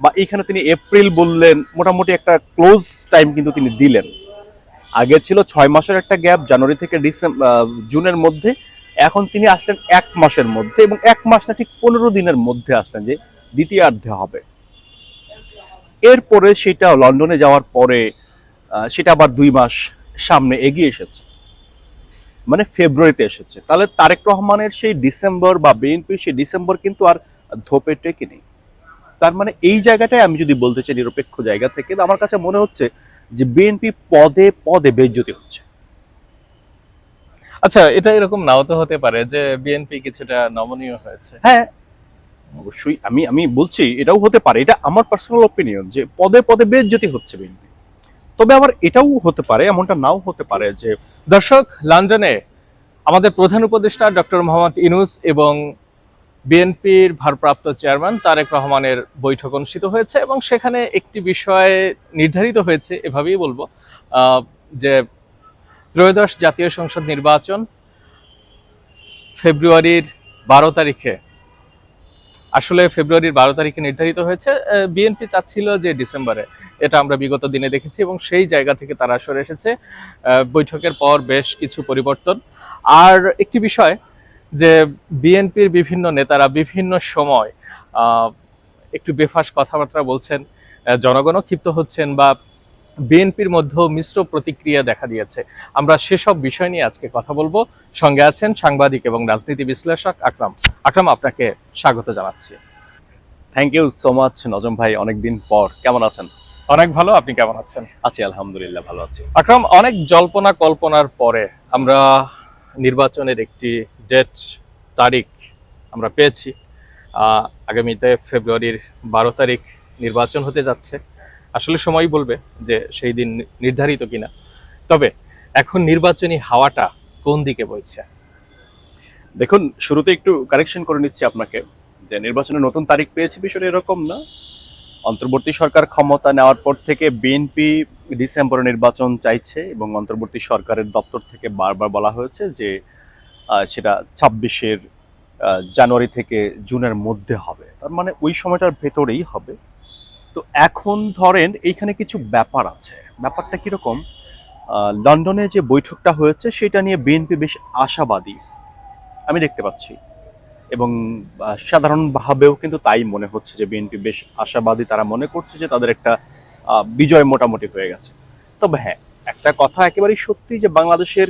বা এইখানে তিনি এপ্রিল বললেন, মোটামুটি একটা ক্লোজ টাইম কিন্তু তিনি দিলেন। আগে ছিল ছয় মাসের একটা গ্যাপ জানুয়ারি থেকে ডিসেম্বর জুনের মধ্যে। এখন তিনি আসলেন এক মাসের মধ্যে এবং এক মাস না ঠিক পনেরো দিনের মধ্যে আসলেন যে দ্বিতীয়ার্ধে হবে। এরপরে সেটা লন্ডনে যাওয়ার পরে সেটা আবার দুই মাস সামনে এগিয়ে এসেছে। মানে ফেব্রুয়ারিতে এসেছে। তাহলে তারেক রহমানের সেই ডিসেম্বর বা বিএনপি সেই ডিসেম্বর কিন্তু আর ধোপে টেকে নেই তার মানে এই জায়গাটায় আমি যদি বলতে চাই নিরপেক্ষ জায়গা থেকে আমার কাছে মনে হচ্ছে যে বিএনপি পদে পদে বেজ্জতি হচ্ছে। আচ্ছা এটা এরকম নাও তো হতে পারে যে বিএনপি কিছুটা নমনীয় হয়েছে। হ্যাঁ অবশ্যই। আমি আমি বলছি এটাও হতে পারে। এটা আমার পার্সোনাল অপিনিয়ন যে পদে পদে বেজ্জতি হচ্ছে বিএনপি। তবে আবার এটাও হতে পারে এমনটা নাও হতে পারে যে দর্শক লন্ডনে আমাদের প্রধান উপদেষ্টা ডক্টর মোহাম্মদ ইনুস এবং বিএনপির ভারপ্রাপ্ত চেয়ারম্যান তারেক রহমানের বৈঠক অনুষ্ঠিত হয়েছে এবং সেখানে একটি বিষয়ে নির্ধারিত হয়েছে, এভাবেই বলব যে ত্রয়োদশ জাতীয় সংসদ নির্বাচন ফেব্রুয়ারির বারো তারিখে, আসলে ফেব্রুয়ারির বারো তারিখে নির্ধারিত হয়েছে বিএনপি চাচ্ছিল যে ডিসেম্বরে, এটা আমরা বিগত দিনে দেখেছি এবং সেই জায়গা থেকে তারা সরে এসেছে বৈঠকের পর বেশ কিছু পরিবর্তন। আর একটি বিষয় যে বিএনপির বিভিন্ন নেতারা বিভিন্ন সময় একটু বেফাস কথাবার্তা বলছেন জনগণও ক্ষিপ্ত হচ্ছেন বা বিএনপির মধ্যেও মিশ্র প্রতিক্রিয়া দেখা দিয়েছে। আমরা সেসব বিষয় নিয়ে আজকে কথা বলব। সঙ্গে আছেন সাংবাদিক এবং রাজনীতি বিশ্লেষক আকরাম। আকরাম আপনাকে স্বাগত জানাচ্ছি। Thank you so much Najam ভাই অনেকদিন পর। কেমন আছেন? অনেক ভালো আপনি কেমন আছেন? আছি আলহামদুলিল্লাহ ভালো আছি। আকরাম অনেক জল্পনা কল্পনার পরে আমরা নির্বাচনের একটি ডেট তারিখ আমরা পেয়েছি। আগামীতে ফেব্রুয়ারির বারো তারিখ নির্বাচন হতে যাচ্ছে। আসলে সময় বলবে যে সেই দিন নির্ধারিত কিনা। তবে এখন নির্বাচনী হাওয়াটা কোন দিকে বইছে? দেখুন, শুরুতে একটু কারেকশন করে নিচ্ছি আপনাকে যে নির্বাচনের নতুন তারিখ পেয়েছি বিষয়টা এরকম না। অন্তর্বর্তী সরকার ক্ষমতা নেওয়ার পর থেকে বিএনপি ডিসেম্বরে নির্বাচন চাইছে এবং অন্তর্বর্তী সরকারের দপ্তর থেকে বারবার বলা হয়েছে যে সেটা ছাব্বিশের জানুয়ারি থেকে জুনের মধ্যে হবে। তার মানে ওই সময়টার ভেতরেই হবে। তো এখন ধরেন এইখানে কিছু ব্যাপার আছে। ব্যাপারটা কীরকম? লন্ডনে যে বৈঠকটা হয়েছে, সেটা নিয়ে বিএনপি বেশ আশাবাদী। আমি দেখতে পাচ্ছি। এবং সাধারণভাবেও কিন্তু তাই মনে হচ্ছে যে বিএনপি বেশ আশাবাদী। তারা মনে করছে যে তাদের একটা বিজয় মোটামুটি হয়ে গেছে। তবে হ্যাঁ একটা কথা একেবারেই সত্যি যে বাংলাদেশের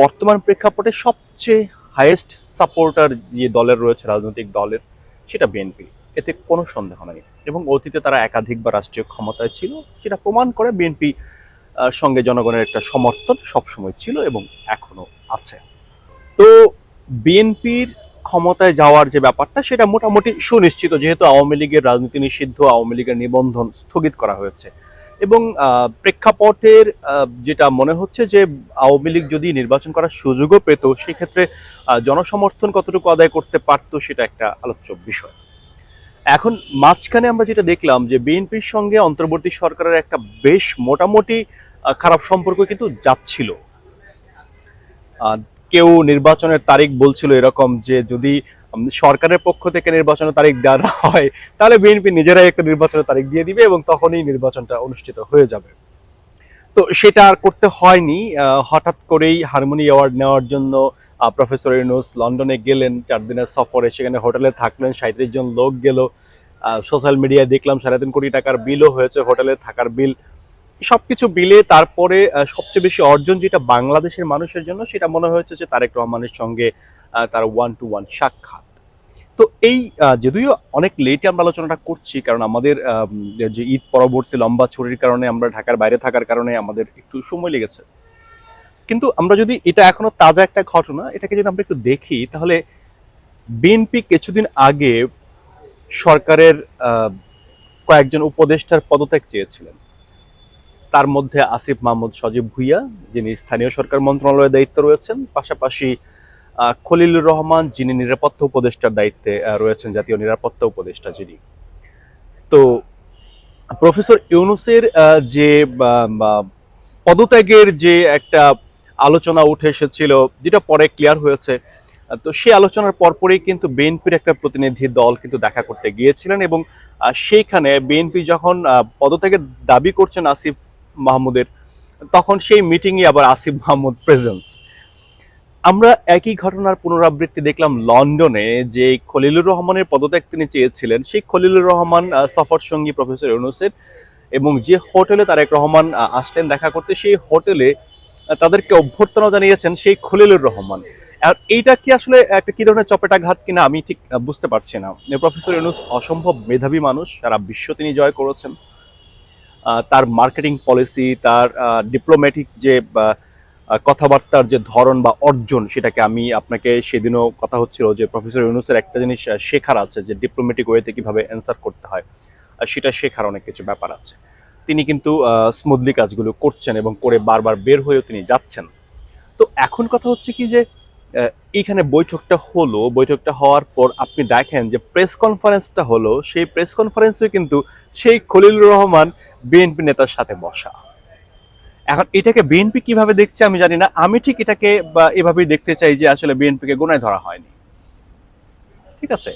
বর্তমান প্রেক্ষাপটে সবচেয়ে হাইয়েস্ট সাপোর্টার যে দলের রয়েছে, রাজনৈতিক দলের, সেটা বিএনপি এতে কোনো সন্দেহ নেই। এবং অতীতে তারা একাধিকবার রাষ্ট্রীয় ক্ষমতায় ছিল, সেটা প্রমাণ করে বিএনপি সঙ্গে জনগণের একটা সমর্থন সবসময় ছিল এবং এখনও আছে। তো বিএনপির ক্ষমতায় যাওয়ার যে ব্যাপারটা, সেটা মোটামুটি সুনিশ্চিত, যেহেতু আওয়ামী লীগের রাজনীতি নিষিদ্ধ, আওয়ামী লীগের নিবন্ধন স্থগিত করা হয়েছে। এবং প্রেক্ষাপটের যেটা মনে হচ্ছে যে আওয়ামী লীগ যদি নির্বাচন করার সুযোগও পেত, সেক্ষেত্রে জনসমর্থন কতটুকু আদায় করতে পারতো সেটা একটা আলোচ্য বিষয়। এখন মাঝখানে আমরা যেটা দেখলাম যে বিএনপির সঙ্গে অন্তর্বর্তী সরকারের একটা বেশ মোটামুটি খারাপ সম্পর্ক কিন্তু যাচ্ছিল। কেউ নির্বাচনের তারিখ বলছিল এরকম যে যদি সরকারের পক্ষ থেকে নির্বাচনের তারিখ দেওয়া হয়, তাহলে বিএনপি নিজেরাই একটা নির্বাচনের তারিখ দিয়ে দিবে এবং তখনই নির্বাচনটা অনুষ্ঠিত হয়ে যাবে। তো সেটা আর করতে হয়নি হঠাৎ করেই হারমোনি অ্যাওয়ার্ড নেওয়ার জন্য প্রফেসর ইউনুস লন্ডনে গেলেন, চার দিনের সফরে সেখানে হোটেলে থাকলেন সাঁত্রিশ জন লোক গেল সোশ্যাল মিডিয়ায় দেখলাম সাড়ে তিন কোটি টাকার বিলও হয়েছে, হোটেলে থাকার বিল। সবকিছু বিলে তারপরে সবচেয়ে বেশি অর্জন যেটা বাংলাদেশের মানুষের জন্য, সেটা মনে হয়েছে যে তারেক রহমানের সঙ্গে তার ওয়ান টু ওয়ান সাক্ষাৎ। তো এই যদিও অনেক লেটে আমরা আলোচনাটা করছি কারণ আমাদের আম, যে ঈদ পরবর্তী লম্বা ছুটির কারণে আমরা ঢাকার বাইরে থাকার কারণে আমাদের একটু সময় লেগেছে। কিন্তু আমরা যদি এটা এখনও তাজা একটা ঘটনা এটাকে যদি আমরা একটু দেখি তাহলে বিএনপি কিছুদিন আগে সরকারের কয়েকজন উপদেষ্টার পদত্যাগ চেয়েছিলেন। তার মধ্যে আসিফ মাহমুদ সজীব ভুইয়া যিনি স্থানীয় সরকার মন্ত্রণালয়ের দায়িত্ব রয়েছেন পাশাপাশি খলিলুর রহমান, যিনি নিরাপত্তা উপদেষ্টার দায়িত্বে রয়েছেন, জাতীয় নিরাপত্তা উপদেষ্টা যিনি। তো প্রফেসর ইউনুসের যে পদত্যাগের যে একটা আলোচনা উঠে এসেছিল, যেটা পরে ক্লিয়ার হয়েছে তো সেই আলোচনার পরপরই কিন্তু বিএনপির একটা প্রতিনিধি দল কিন্তু দেখা করতে গিয়েছিলেন এবং সেইখানে বিএনপি যখন পদত্যাগের দাবি করছেন আসিফ মাহমুদের, তখন সেই মিটিংয়ে আবার আসিফ মাহমুদ প্রেজেন্স আমরা একই ঘটনার পুনরাবৃত্তি দেখলাম লন্ডনে, যে খলিলুর রহমানের পদত্যাগ তিনি চেয়েছিলেন। সেই খলিলুর রহমান সফর সঙ্গী প্রফেসর ইউনুসের এবং যে হোটেলে তারেক রহমান আসলেন দেখা করতে, সেই হোটেলে তাদেরকে অভ্যর্থনা জানিয়েছেন সেই খলিলুর রহমান। আর এইটা কি আসলে একটা কি ধরনের চপেটাঘাত কিনা আমি ঠিক বুঝতে পারছি না। প্রফেসর ইউনুস অসম্ভব মেধাবী মানুষ, সারা বিশ্ব তিনি জয় করেছেন। তার মার্কেটিং পলিসি, তার ডিপ্লোম্যাটিক যে কথাবার্তার যে ধরন বা অর্জন সেটাকে আমি আপনাকে সেদিনও কথা হচ্ছিল যে প্রফেসর ইউনুসের একটা জিনিস শেখার আছে যে ডিপ্লোম্যাটিক ওয়েতে কীভাবে অ্যান্সার করতে হয়, আর সেটা শেখার অনেক কিছু ব্যাপার আছে। তিনি কিন্তু স্মুথলি কাজগুলো করছেন এবং করে বারবার বের হয়েও তিনি যাচ্ছেন। তো এখন কথা হচ্ছে কি যে এইখানে বৈঠকটা হলো, বৈঠকটা হওয়ার পর আপনি দেখেন যে প্রেস কনফারেন্সটা হলো, সেই প্রেস কনফারেন্সে কিন্তু সেই খলিলুর রহমান বিএনপি নেতার সাথে বসা। এখন এটাকে বিএনপি কীভাবে দেখছে আমি জানি না। আমি ঠিক এটাকে বা এভাবেই দেখতে চাই যে আসলে বিএনপিকে গোনায় ধরা হয়নি। ঠিক আছে?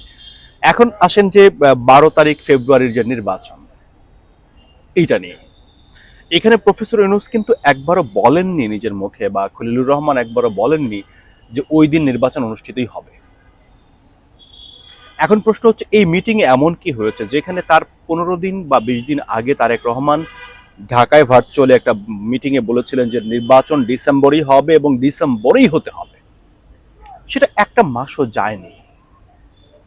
এখন আসেন যে বারো তারিখ ফেব্রুয়ারির যে নির্বাচন, এইটা নিয়ে। এখানে প্রফেসর ইউনুস কিন্তু একবারও বলেননি নিজের মুখে বা খলিলুর রহমান একবারও বলেননি যে ওই দিন নির্বাচন অনুষ্ঠিতই হবে। এখন প্রশ্ন হচ্ছে, এই মিটিং এ এমন কি হয়েছে? যেখানে তার পনেরো দিন বা বিশ দিন আগে তারেক রহমান ঢাকায় ভার্চুয়ালি একটা মিটিং এ বলেছিলেন যে নির্বাচন ডিসেম্বরেই হবে এবং ডিসেম্বরেই হতে হবে। সেটা একটা মাসও যায়নি।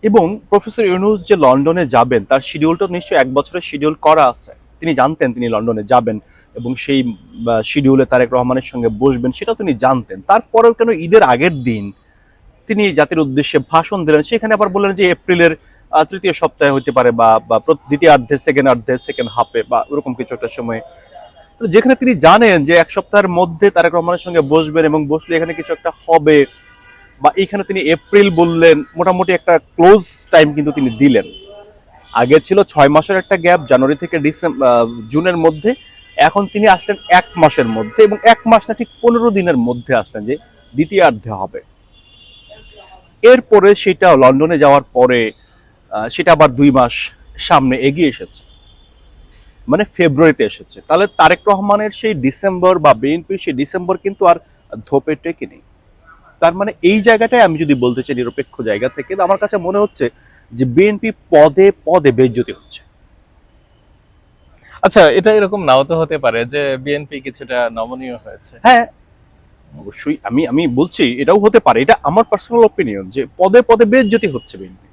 এবং প্রফেসর ইউনুস যে লন্ডনে যাবেন, তার শিডিউলটা নিশ্চয়ই এক বছরের শিডিউল করা আছে। তিনি জানতেন তিনি লন্ডনে যাবেন এবং সেই শিডিউলে তারেক রহমানের সঙ্গে বসবেন সেটা তিনি জানতেন। তারপরেও কেন ঈদের আগের দিন তিনি জাতির উদ্দেশ্যে ভাষণ দিলেন, সেখানে আবার বললেন যে এপ্রিলের তৃতীয় সপ্তাহে হতে পারে বা বা দ্বিতীয়ার্ধে সেকেন্ড আর্ধে সেকেন্ড হাফে বা ওরকম কিছু একটা সময়। তো যেখানে তিনি জানেন যে এক সপ্তাহের মধ্যে তারেক রহমানের সঙ্গে বসবেন এবং বসলে এখানে কিছু একটা হবে, বা এখানে তিনি এপ্রিল বললেন, মোটামুটি একটা ক্লোজ টাইম কিন্তু তিনি দিলেন। আগে ছিল ছয় মাসের একটা গ্যাপ জানুয়ারি থেকে ডিসেম্বর জুনের মধ্যে। এখন তিনি আসলেন এক মাসের মধ্যে এবং এক মাস না ঠিক পনেরো দিনের মধ্যে আসলেন যে দ্বিতীয়ার্ধে হবে। এরপরে সেটা লন্ডনে যাওয়ার পরে সেটা আবার দুই মাস সামনে এগিয়ে এসেছে। মানে ফেব্রুয়ারিতে এসেছে। তাহলে তারেক রহমানের সেই ডিসেম্বর বা বিএনপির সেই ডিসেম্বর কিন্তু আর ধোপে টেকে নেই তার মানে এই জায়গাটায় আমি যদি বলতে চাই নিরপেক্ষ জায়গা থেকে আমার কাছে মনে হচ্ছে যে বিএনপি পদে পদে বেজ্জতি হচ্ছে। আচ্ছা এটা এরকম নাও তো হতে পারে যে বিএনপি কিছুটা নমনীয় হয়েছে। হ্যাঁ অবশ্যই। আমি আমি বলছি এটাও হতে পারে। এটা আমার পার্সোনাল অপিনিয়ন যে পদে পদে বেজ্জতি হচ্ছে বিএনপি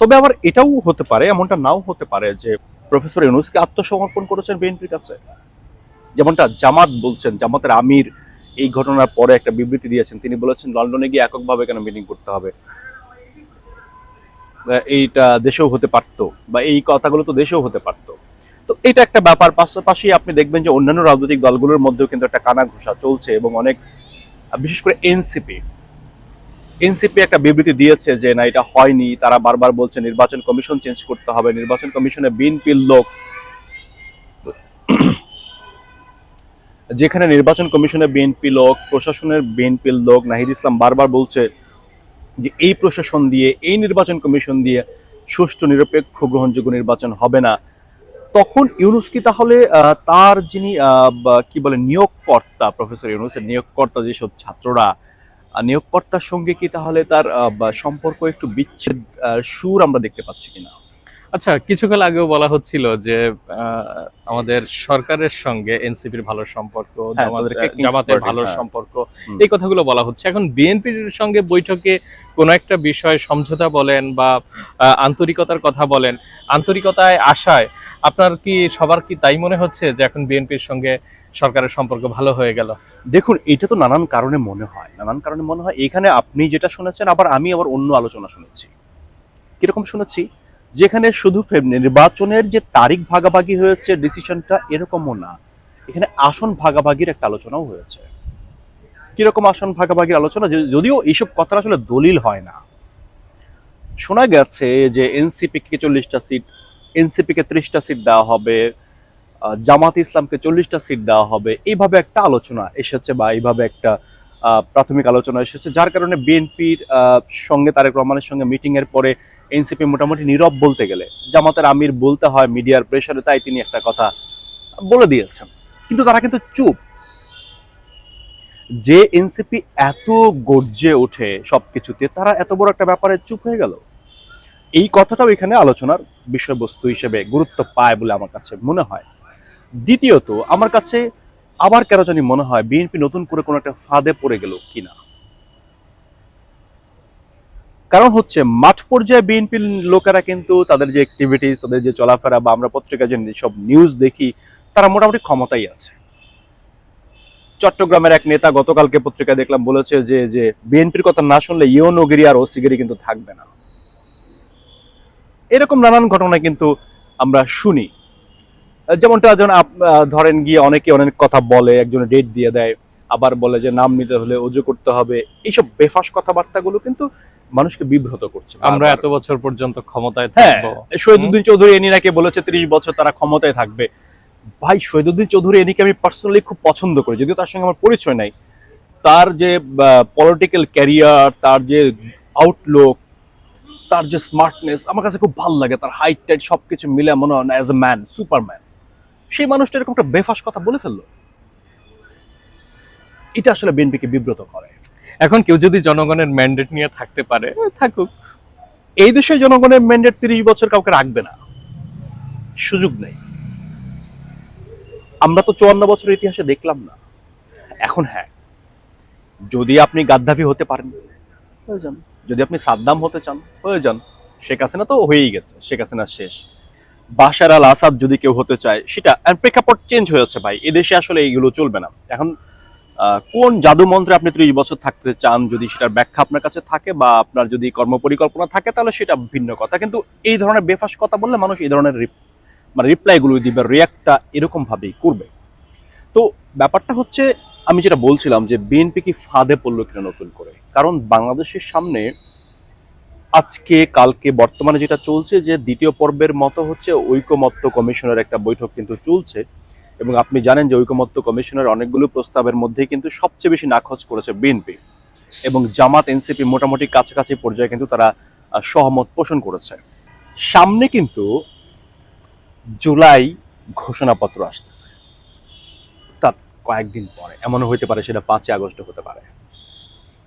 তবে আবার এটাও হতে পারে, এমনটা নাও হতে পারে যে প্রফেসর ইউনুসকে আত্মসমর্পণ করেছেন বিএনপির কাছে। যেমনটা জামাত বলছেন, জামাতের আমির এই ঘটনার পরে একটা বিবৃতি দিয়েছেন। তিনি বলেছেন, লন্ডনে গিয়ে এককভাবে কেন মিটিং করতে হবে? এইটা দেশেও হতে পারতো, বা এই কথাগুলো তো দেশেও হতে পারতো। তো এটা একটা ব্যাপার। পাশাপাশি আপনি দেখবেন যে অন্যান্য রাজনৈতিক দলগুলোর মধ্যেও কিন্তু একটা কানা ঘোষা চলছে এবং অনেক, বিশেষ করে এনসিপি এনসিপি একটা বিবৃতি দিয়েছে যে, না, এটা হয়নি। তারা বারবার বলছে নির্বাচন কমিশন চেঞ্জ করতে হবে। নির্বাচন কমিশনে বিএনপির লোক যেখানে নির্বাচন কমিশনে বিএনপি লোক, প্রশাসনের বিএনপির লোক, নাহিদ ইসলাম বারবার বলছে যে, এই প্রশাসন দিয়ে, এই নির্বাচন কমিশন দিয়ে সুষ্ঠু, নিরপেক্ষ, গ্রহণযোগ্য নির্বাচন হবে না। তখন ইউনুস কি তাহলে তার যিনি কি বলে, নিয়োগকর্তা, প্রফেসর ইউনুসের নিয়োগকর্তা যেসব ছাত্ররা নিয়োগকর্তার সঙ্গে কি তাহলে তার সম্পর্ক একটু বিচ্ছেদ সুর আমরা দেখতে পাচ্ছি কিনা? আচ্ছা কিছুকাল আগেও বলা হচ্ছিল যে আমাদের সরকারের সঙ্গে এনসিপির ভালো সম্পর্ক হ্যাঁ, জামাত- জামাতের ভালো হ্যাঁ। সম্পর্ক এই কথাগুলো বলা হচ্ছে। এখন বিএনপির সঙ্গে বৈঠকে কোনো একটা বিষয় সমঝোতা বলেন বা আন্তরিকতার কথা বলেন আন্তরিকতায় আশায় আপনার কি সবার কি তাই মনে হচ্ছে যে এখন বিএনপির সঙ্গে সরকারের সম্পর্ক ভালো হয়ে গেল? দেখুন, এটা তো নানান কারণে মনে হয়। নানান কারণে মনে হয়। এখানে আপনি যেটা শুনেছেন, আবার আমি আবার অন্য আলোচনা শুনেছি। কীরকম শুনেছি? যেখানে শুধু নির্বাচনের যে তারিখ ভাগাভাগি হয়েছে, ডিসিশনটা এরকমও না। এখানে আসন ভাগাভাগির একটা আলোচনাও হয়েছে। কীরকম আসন ভাগাভাগির আলোচনা? যদিও এইসব কথা আসলে দলিল হয় না। শোনা গেছে যে এনসিপি কে চল্লিশটা সিট এনসিপি কে ত্রিশটা সিট দেওয়া হবে জামাত ইসলামকে চল্লিশটা সিট দেওয়া হবে, এইভাবে একটা আলোচনা এসেছে বা এইভাবে একটা প্রাথমিক আলোচনা এসেছে, যার কারণে বিএনপির সঙ্গে তারেক রহমানের সঙ্গে মিটিং এর পরে এনসিপি মোটামুটি নীরব বলতে গেলে, জামাতের আমির বলতে হয় মিডিয়ার প্রেশারে তাই তিনি একটা কথা বলে দিয়েছেন। কিন্তু তারা কিন্তু চুপ। যে এনসিপি এত গর্জে ওঠে সবকিছুতে, তারা এত বড় একটা ব্যাপারে চুপ হয়ে গেল। এই কথাটাও এখানে আলোচনার বিষয়বস্তু হিসেবে গুরুত্ব পায় বলে আমার কাছে মনে হয়। দ্বিতীয়ত, আমার কাছে আবার কেন জানি মনে হয় বিএনপি নতুন করে কোনো একটা ফাঁদে পড়ে গেল কিনা। কারণ হচ্ছে, মাঠ পর্যায়ে বিএনপির লোকেরা কিন্তু তাদের যে অ্যাক্টিভিটিস তাদের যে চলাফেরা বা আমরা পত্রিকায় যে সব নিউজ দেখি, তারা মোটামুটি ক্ষমতাই আছে। চট্টগ্রামের এক নেতা গতকালকে পত্রিকায় দেখলাম বলেছে যে যে বিএনপির কথা না শুনলে ইউনোগিরি আর ওসিগিরি কিন্তু থাকবে না। এরকম নানান ঘটনা কিন্তু আমরা শুনি। যেমনটা যেমন ধরেন গিয়ে অনেকে অনেক কথা বলে একজনে ডেট দিয়ে দেয় আবার বলে যে নাম নিতে হলে অজু করতে হবে। এইসব বেফাস কথাবার্তাগুলো কিন্তু মানুষকে বিব্রত করছে আমরা এত বছর পর্যন্ত ক্ষমতায় হ্যাঁ থাকব। শহীদুদ্দিন চৌধুরী এনি নাকি বলেছে ত্রিশ বছর তারা ক্ষমতায় থাকবে। ভাই শহীদুদ্দিন চৌধুরী এনিকে আমি পার্সোনালি খুব পছন্দ করি যদিও তার সঙ্গে আমার পরিচয় নাই। তার যে পলিটিক্যাল ক্যারিয়ার তার যে আউটলুক তার যে স্মার্টনেস আমার কাছে খুব ভালো লাগে তার হাইট টাইট সবকিছু মিলে মনে হয় অ্যাজ এ ম্যান সুপারম্যান সেই মানুষটা এরকম একটা বেফাস কথা বলে ফেলল। এটা আসলে বিএনপিকে বিব্রত করে। এখন কেউ যদি জনগণের ম্যান্ডেট নিয়ে থাকতে পারে থাকুক। এই দেশে জনগণের ম্যান্ডেট তিরিশ বছর কাউকে রাখবে না। সুযোগ নেই। আমরা তো চুয়ান্ন বছরের ইতিহাসে দেখলাম না। এখন হ্যাঁ যদি আপনি গাদ্দাফি হতে পারেন। হয়ে যান যদি আপনি সাদ্দাম হতে চান, হয়ে যান। শেখ হাসিনা তো হয়েই গেছে, শেখ হাসিনা শেষ। বাশার আল আসাদ যদি কেউ হতে চায়, সেটা প্রেক্ষাপট চেঞ্জ হয়েছে ভাই। এদেশে আসলে এইগুলো চলবে না। এখন কোন জাদু মন্ত্রে আপনি ত্রিশ বছর থাকতে চান, যদি সেটার ব্যাখ্যা আপনার কাছে থাকে বা আপনার যদি কর্মপরিকল্পনা থাকে, তাহলে সেটা ভিন্ন কথা। কিন্তু এই ধরনের বেফাস কথা বললে মানুষ এই ধরনের মানে রিপ্লাইগুলো দিবে রিয়াক্টটা এরকম ভাবেই করবে। তো ব্যাপারটা হচ্ছে আমি যেটা বলছিলাম যে বিএনপি কি ফাঁদে পড়ল কিনা নতুন করে? কারণ বাংলাদেশের সামনে আজকে, কালকে, বর্তমানে যেটা চলছে যে দ্বিতীয় পর্বের মতো হচ্ছে ঐকমত্য কমিশনের একটা বৈঠক কিন্তু চলছে। এবং আপনি জানেন যে ঐকমত্য কমিশনের অনেকগুলো প্রস্তাবের মধ্যে কিন্তু সবচেয়ে বেশি নাকচ করেছে বিএনপি এবং জামাত এনসিপি মোটামুটি কাছাকাছি পর্যায়ে কিন্তু তারা সহমত পোষণ করেছে। সামনে কিন্তু জুলাই ঘোষণাপত্র আসতেছে। কয়েকদিন পরে, এমনও হইতে পারে সেটা পাঁচই আগস্ট হতে পারে।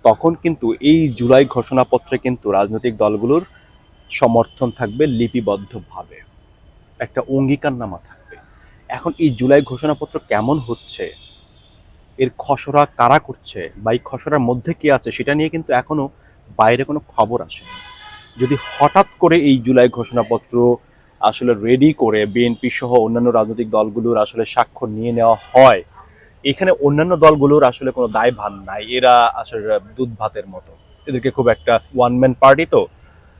তখন কিন্তু এই জুলাই ঘোষণাপত্রে কিন্তু রাজনৈতিক দলগুলোর সমর্থন থাকবে লিপিবদ্ধভাবে। একটা অঙ্গীকারনামা থাকবে। এখন এই জুলাই ঘোষণাপত্র কেমন হচ্ছে? এর খসড়া কারা করছে? বা এই খসড়ার মধ্যে কি আছে? সেটা নিয়ে কিন্তু এখনও বাইরে কোনো খবর আসে যদি হঠাৎ করে এই জুলাই ঘোষণাপত্র আসলে রেডি করে বিএনপি সহ অন্যান্য রাজনৈতিক দলগুলোর আসলে স্বাক্ষর নিয়ে নেওয়া হয় এখানে অন্যান্য দলগুলোর আসলে কোনো দায় ভান নাই। এরা আসলে দুধ ভাতের মতো। এদেরকে খুব একটা ওয়ান ম্যান পার্টি তো।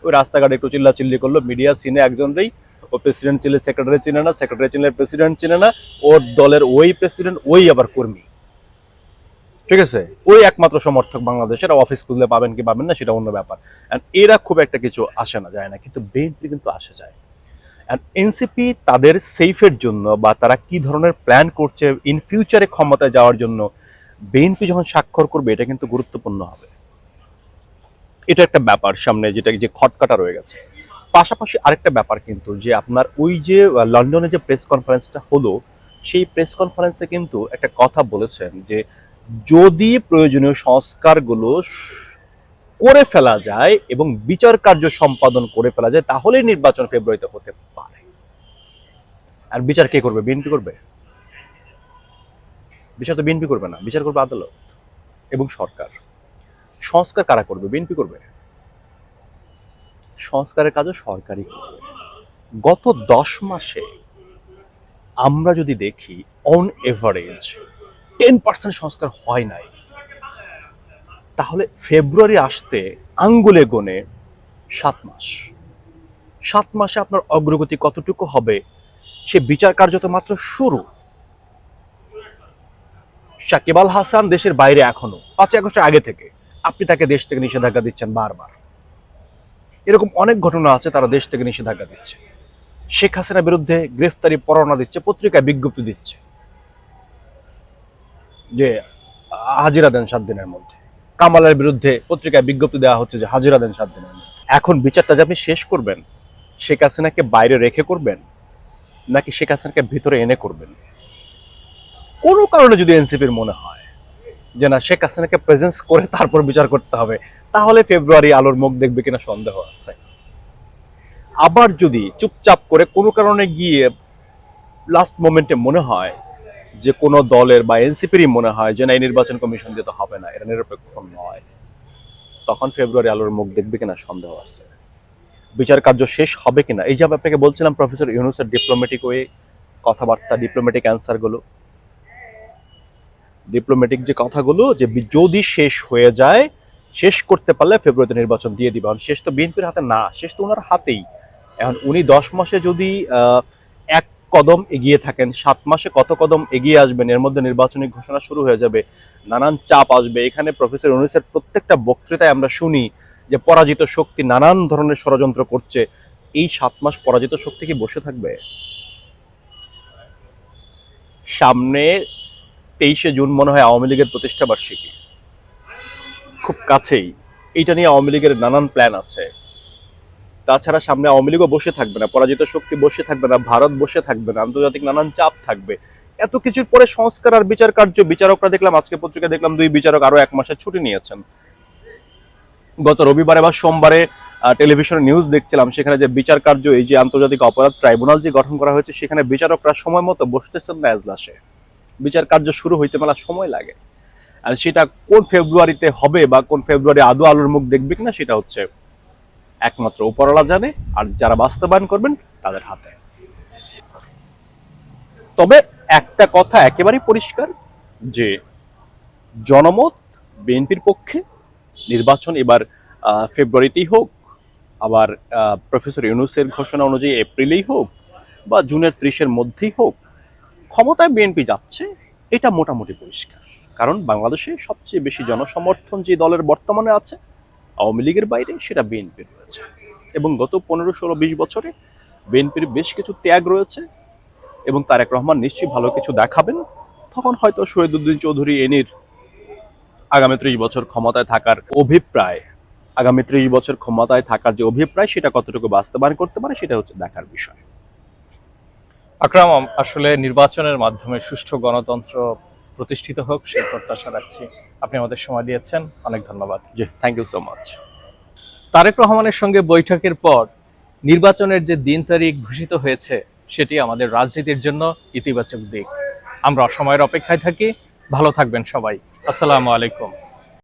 ওই রাস্তাঘাটে একটু চিল্লা চিল্লি করল। মিডিয়া সিনে একজনই ও প্রেসিডেন্ট ছিল সেক্রেটারি চিনে না সেক্রেটারি চিনলে প্রেসিডেন্ট চিনে না। ওর দলের ওই প্রেসিডেন্ট ওই আবার কর্মী। ঠিক আছে? ওই একমাত্র সমর্থক বাংলাদেশের। অফিস খুললে পাবেন কি পাবেন না, সেটা অন্য ব্যাপার। এরা খুব একটা কিছু আসে না, যায় না। কিন্তু বিএনপি কিন্তু আসে, যায়। এনসিপি তাদের সেফের জন্য বা তারা কি ধরনের প্ল্যান করছে ইন ফিউচারে ক্ষমতায় যাওয়ার জন্য বিএনপি যখন স্বাক্ষর করবে, এটা কিন্তু গুরুত্বপূর্ণ হবে। এটা একটা ব্যাপার সামনে যেটা যে খটকাটা রয়ে গেছে। পাশাপাশি আরেকটা ব্যাপার কিন্তু যে আপনার ওই যে লন্ডনে যে প্রেস কনফারেন্সটা হলো, সেই প্রেস কনফারেন্সে কিন্তু একটা কথা বলেছেন যে, যদি প্রয়োজনীয় সংস্কারগুলো করে ফেলা যায় এবং বিচার কার্য সম্পাদন করে ফেলা যায়, তাহলেই নির্বাচন ফেব্রুয়ারিতে হতে আর বিচার কে করবে? বিএনপি করবে? বিচার তো বিএনপি করবে না। বিচার করবে আদালত এবং সরকার। সংস্কার কারা করবে? বিএনপি করবে। সংস্কারের কাজও সরকারই করবে। গত দশ মাসে আমরা যদি দেখি অন এভারেজ টেন পার্সেন্ট সংস্কার হয় নাই। তাহলে ফেব্রুয়ারি আসতে আঙ্গুলে গনে সাত মাস। সাত মাসে আপনার অগ্রগতি কতটুকু হবে? সে বিচার কার্য তো মাত্র শুরু। সাকিব আল হাসান দেশের বাইরে এখনও, পাঁচই আগস্টের আগে থেকে। আপনি তাকে দেশ থেকে নিষেধাজ্ঞা দিচ্ছেন বারবার। এরকম অনেক ঘটনা আছে, তারা দেশ থেকে নিষেধাজ্ঞা দিচ্ছে। শেখ হাসিনার বিরুদ্ধে গ্রেফতারি পরোয়ানা দিচ্ছে, পত্রিকায় বিজ্ঞপ্তি দিচ্ছে। যে হাজিরা দেন সাত দিনের মধ্যে। কামালের বিরুদ্ধে পত্রিকায় বিজ্ঞপ্তি দেওয়া হচ্ছে যে হাজিরা দেন সাত দিনের মধ্যে। এখন বিচারটা যে আপনি শেষ করবেন, শেখ হাসিনাকে বাইরে রেখে করবেন নাকি শেখ হাসিনাকে ভিতরে এনে করবেন? কোনো কারণে যদি এনসিপির মনে হয় যে না, শেখ হাসিনাকে প্রেজেন্স করে তারপর বিচার করতে হবে, তাহলে ফেব্রুয়ারি আলোর মুখ দেখবে কিনা সন্দেহ আছে। আবার যদি চুপচাপ করে কোনো কারণে গিয়ে লাস্ট মোমেন্টে মনে হয় যে কোনো দলের বা এনসিপিরই মনে হয় যে না, এই নির্বাচন কমিশন যেতে হবে না, এটা নিরপেক্ষ নয়, তখন ফেব্রুয়ারি আলোর মুখ দেখবে কিনা সন্দেহ আছে। বিচার কার্য শেষ হবে কিনা? এই যে আমি আপনাকে বলছিলাম প্রফেসর ইউনুসের ডিপ্লোম্যাটিক ওয়ে কথাবার্তা ডিপ্লোম্যাটিক অ্যান্সারগুলো ডিপ্লোম্যাটিক যে কথাগুলো, যে যদি শেষ হয়ে যায়, শেষ করতে পারলে ফেব্রুয়ারিতে নির্বাচন দিয়ে দিবে। শেষ তো বিএনপির হাতে না, শেষ তো ওনার হাতেই। এখন উনি দশ মাসে যদি এক কদম এগিয়ে থাকেন, সাত মাসে কত কদম এগিয়ে আসবেন, এর মধ্যে নির্বাচনী ঘোষণা শুরু হয়ে যাবে, নানান চাপ আসবে। এখানে প্রফেসর ইউনুসের প্রত্যেকটা বক্তৃতায় আমরা শুনি যে পরাজিত শক্তি নানান ধরনের ষড়যন্ত্র করছে, এই সাত মাস পরাজিত শক্তি কি বসে থাকবে? সামনে তেইশে জুন মনে হয় আওয়ামী লীগের প্রতিষ্ঠা বার্ষিকী। খুব কাছেই। এইটা নিয়ে আওয়ামী লীগের নানান প্ল্যান আছে। তাছাড়া সামনে আওয়ামী লীগও বসে থাকবে না, পরাজিত শক্তি বসে থাকবে না, ভারত বসে থাকবে না, আন্তর্জাতিক নানান চাপ থাকবে। এত কিছুর পরে সংস্কার আর বিচার কার্য, বিচারকরা দেখলাম, আজকে পত্রিকা দেখলাম দুই বিচারক আরও এক মাসের ছুটি নিয়েছেন। গত রবিবারে বা সোমবারে টেলিভিশনে নিউজ দেখছিলাম, সেখানে যে বিচার কার্য, এই যে আন্তর্জাতিক অপরাধ ট্রাইব্যুনাল যে গঠন করা হয়েছে, সেখানে বিচারকরা সময় মতো বসতেছেন না এজলাসে। বিচার কার্য শুরু হইতে মেলা সময় লাগে। আর সেটা কোন ফেব্রুয়ারিতে হবে বা কোন ফেব্রুয়ারি আদৌ আলোর মুখ দেখবে কিনা, সেটা হচ্ছে একমাত্র উপরওয়ালা জানে, আর যারা বাস্তবায়ন করবেন, তাদের হাতে। তবে একটা কথা একেবারেই পরিষ্কার, যে জনমত, বিএনপির পক্ষে নির্বাচন এবার ফেব্রুয়ারিতেই হোক, আবার প্রফেসর ইউনুসের ঘোষণা অনুযায়ী এপ্রিলেই হোক বা জুনের ত্রিশের মধ্যেই হোক, ক্ষমতায় বিএনপি যাচ্ছে, এটা মোটামুটি পরিষ্কার। কারণ বাংলাদেশে সবচেয়ে বেশি জনসমর্থন যে দলের বর্তমানে আছে, আওয়ামী লীগের বাইরে সেটা বিএনপির রয়েছে। এবং গত পনেরো, ষোলো, বিশ বছরে বিএনপির বেশ কিছু ত্যাগ রয়েছে এবং তারেক রহমান নিশ্চয়ই ভালো কিছু দেখাবেন, তখন হয়তো শহীদুদ্দিন চৌধুরী এনির আগামী ত্রিশ বছর ক্ষমতায় থাকার অভিপ্রায় আগামী ত্রিশ বছর ক্ষমতায় থাকার যে অভিপ্রায় সেটা কতটুকু বাস্তবায়ন করতে পারে সেটা হচ্ছে দেখার বিষয়। আকরাম আসলে নির্বাচনের মাধ্যমে সুষ্ঠু গণতন্ত্র প্রতিষ্ঠিত হোক সেই প্রত্যাশা রাখছি। আপনি আমাদের সময় দিয়েছেন অনেক ধন্যবাদ। জি thank you so much Tarique রহমানের সঙ্গে বৈঠকের পর নির্বাচনের যে দিন তারিখ ঘোষিত হয়েছে সেটি আমাদের রাজনীতির জন্য ইতিবাচক দিক। আমরা সময়ের অপেক্ষায় থাকি। ভালো থাকবেন সবাই। আসসালামু আলাইকুম।